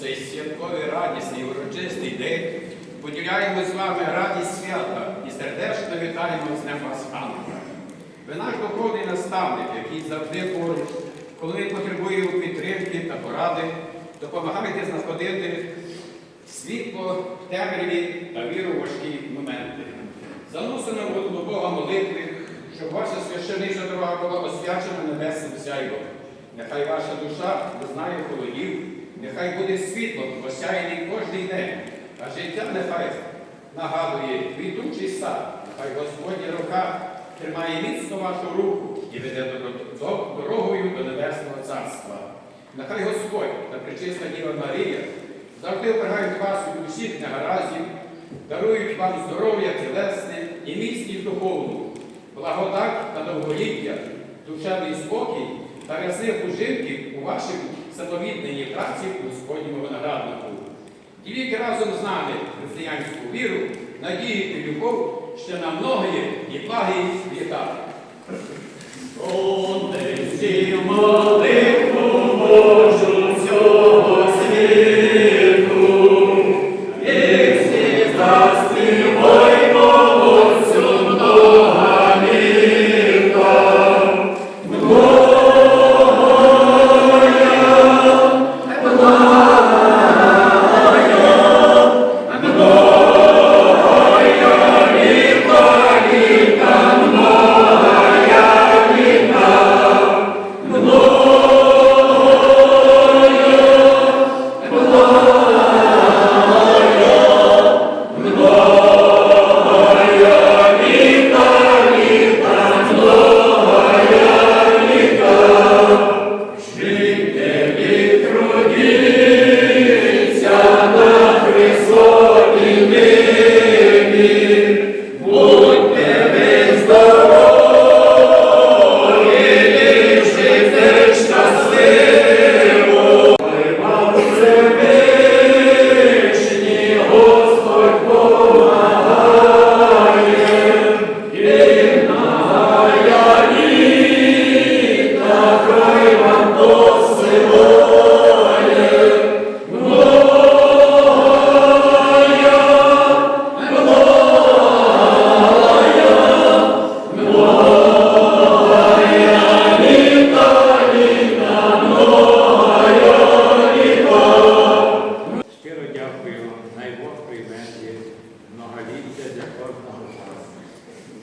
цей святковий радісний урочистий день поділяємо з вами радість свята і сердечно вітаємо з Днем вас. Ви наш духовний наставник, який завжди поруч, коли ми потребуємо підтримки та поради, допомагайте знаходити світло в темряві та віру в важкі моменти. Заносимо до Бога молитви, щоб ваша священична дорога була освячена небесним сяйвом. Нехай ваша душа не знає холодів, нехай буде світлом, осяяний кожний день, а життя нехай нагадує квітучий сад, нехай Господня рука тримає міцно вашу руку і веде до- до- дорогою до Небесного Царства. Нехай Господь та пречиста Діва Марія завжди оберігають вас від усіх негараздів, дарують вам здоров'я тілесне і міцність духовну, благодать та довголіття, душевний спокій та рясних ужитків у вашій самовідданій праці у Господньому винограднику. Діліть разом з нами християнську віру, надію і любов ще на многії і благі літа.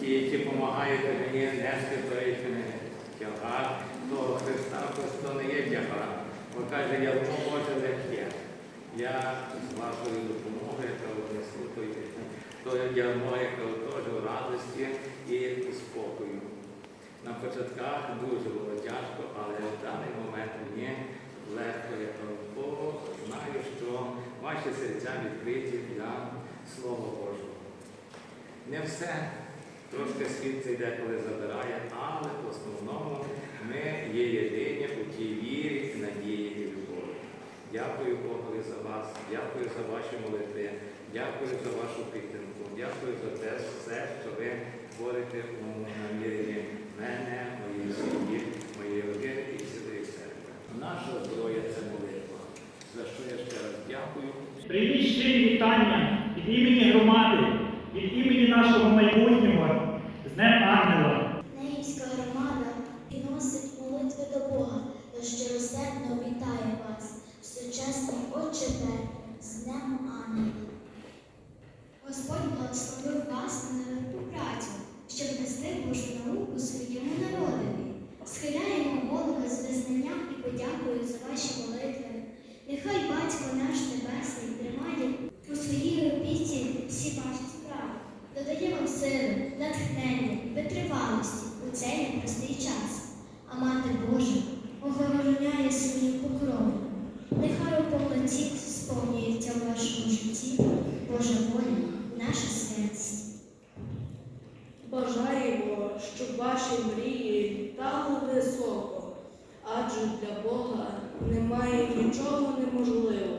Ті, які допомагаєте мені нести той тягар того Христа, Христо не є тягар. Бо каже, я Боже легке. Я з вашою допомогою, яка внесу той, той діамо, яка теж радості і спокою. На початках дуже було тяжко, але в даний момент мені легко, я Богу, знаю, що ваші серця відкриті для Слова Божого. Не все, трошки світ цей деколи забирає, але в основному ми є єдині у тій вірі, надії і любові. Дякую Богові за вас, дякую за ваші молитви, дякую за вашу підтримку, дякую за те все, що ви творите у наміренні мене, моєї сім'ї, моєї родини і цілої церкви. Наша зброя це молитва, за що я ще раз дякую. Прийміть щирі вітання від імені громади, від імені нашого майбутнього з Днем Ангела. Неївська громада підносить молитви до Бога та щиросердно вітає вас, всечесний Отче Петре, з Днем Ангела. Господь благословив вас на нелегку працю, щоб нести Божу науку своєму народові. Схиляємо голови з визнанням і подякою за ваші молитви. Нехай Батько наш Небесний тримає у своїй опіці всі ваші справи, додає вам сили, натхнення, витривалості у цей непростий час. А Мати Божа охороняє своїм покровом. Нехай у повноті сповнюється в вашому житті Божа воля, наша святість. Бажаємо, щоб ваші мрії літали високо, адже для Бога немає нічого неможливого.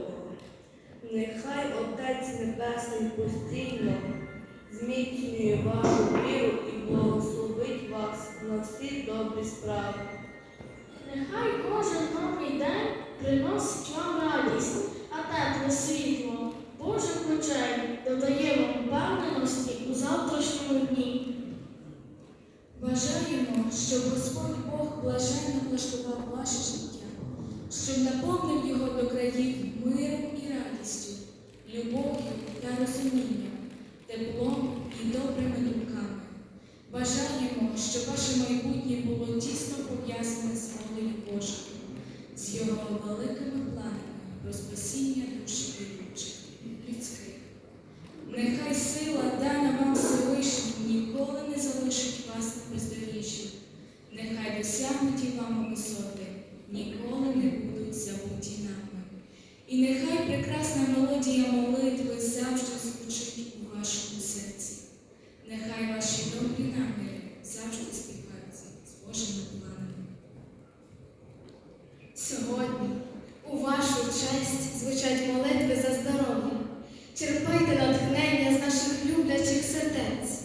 Нехай Отець Небесний постійно зміцнює вашу віру і благословить вас на всі добрі справи. Нехай кожен новий день приносить вам радість, а тепле світло Божих очей додає вам впевненості у завтрашньому дні. Бажаємо, щоб Господь Бог блаженно влаштував ваше життя, щоб наповнив його до країв миром і радістю, любов'ю та розумінням, теплом і добрими думками. Бажаємо, щоб ваше майбутнє було тісно пов'язане з волею Божою, з його великими планами про спасіння душі віруючих, людських. Нехай сила, дана вам Всевишнім, ніколи не залишить вас на бездоріжжі. Нехай досягнуті вами висоти ніколи не будуть забуті нами. І нехай прекрасна мелодія молитви завжди звучить у вашому серці. Нехай добрі наміри завжди співаються з Божими планами. Сьогодні у вашу честь звучать молитви за здоров'я. Черпайте натхнення з наших люблячих сердець.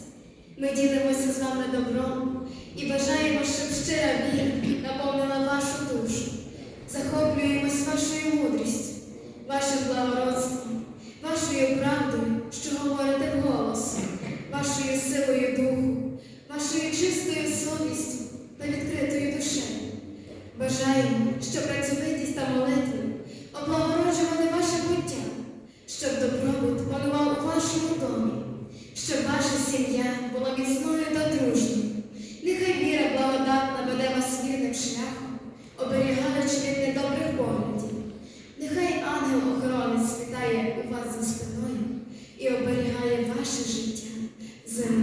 Ми ділимося з вами добром і бажаємо, щоб щира віра наповнила вашу душу. Захоплюємось вашою мудрістю, вашим благородством, вашою правдою, що говорите вголос, вашою силою духу, вашою чистою совістю та відкритою душею. Бажаємо, щоб працьовитість та молитви облагороджували ваше буття, щоб добробут панував у вашому домі, щоб ваша сім'я була міцною та дружньою. Нехай віра благодатна веде вас вірним шляхом, оберігаючи від недобрих поглядів. Нехай ангел-охоронець вітає у вас за спиною і оберігає ваше життя земних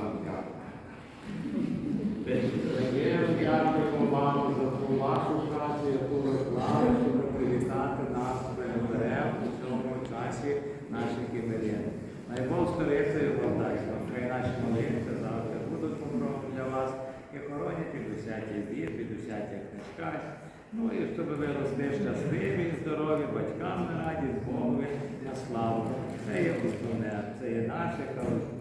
Вам дякую. Дякуємо вам за ту вашу працю, яку ви вклали, щоб привітати нас переберем у цьому часі наших іменин. Най Бог старицею вам дасть вам, хай наші молитви завжди будуть помром для вас і хоронять від усяких бід, від усяких нещасть. Ну і щоб ви росли щасливі і здорові, батькам на радість, Богові на славу. Це є основне, це є наш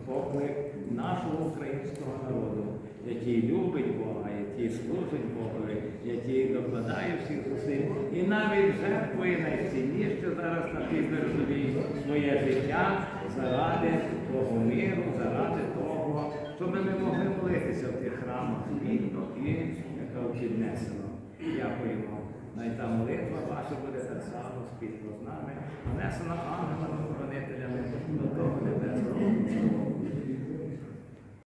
поклик нашого українського народу, який любить Бога, який служить Богові, який докладає всіх зусиль і навіть жертвує найцінніше зараз на тій передовій своє життя заради того миру, заради того, щоб ми могли молитися в тих храмах спільно і яка піднесено. Дякуємо. Най та молитва ваша буде так само спільно з нами, внесена ангелами, хоронителями до того небесного.